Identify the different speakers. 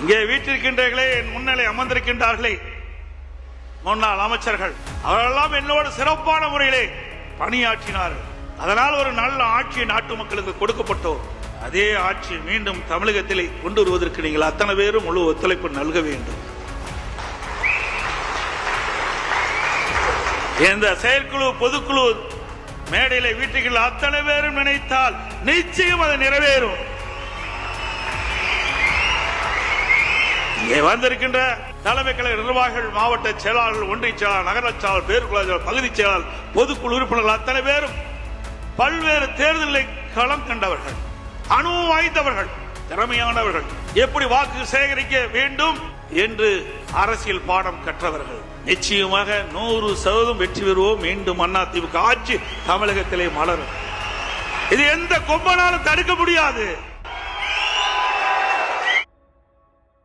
Speaker 1: இங்கே வீட்டிருக்கின்றீர்களே என் முன்னிலை அமர்ந்திருக்கின்றார்களே. முன்னாள் அமைச்சர்கள் அவரெல்லாம் என்னோடு சிறப்பான முறையிலே பணியாற்றினார்கள். அதனால் ஒரு நல்ல ஆட்சி நாட்டு மக்களுக்கு கொடுக்கப்பட்டோம். அதே ஆட்சி மீண்டும் தமிழகத்திலே கொண்டு வருவதற்கு நீங்கள் அத்தனை பேரும் முழு ஒத்துழைப்பு நல்க வேண்டும். இந்த செயற்குழு பொதுக்குழு மேடையில வீட்டுகள் அத்தனை பேரும் நினைத்தால் நிச்சயம் அது நிறைவேறும். வந்திருக்கின்ற தலைமை கழக நிர்வாகிகள் மாவட்ட செயலாளர்கள் ஒன்றிய செயலாளர் நகர செயலாளர் பேருக்குழாளர் பகுதி செயலாளர் பொதுக்குழு உறுப்பினர்கள் அத்தனை பேரும் பல்வேறு தேர்தலை களம் கண்டவர்கள் அனுபவம் வாய்ந்தவர்கள் திறமையானவர்கள். எப்படி வாக்கு சேகரிக்க வேண்டும் என்று அரசியல் பாடம் கற்றவர்கள். நிச்சயமாக நூறு சதவீதம் வெற்றி பெறுவோம். மீண்டும் அண்ணா திமுக ஆட்சி தமிழகத்திலே மலரும். இது எந்த கொம்பனாலும் தடுக்க முடியாது.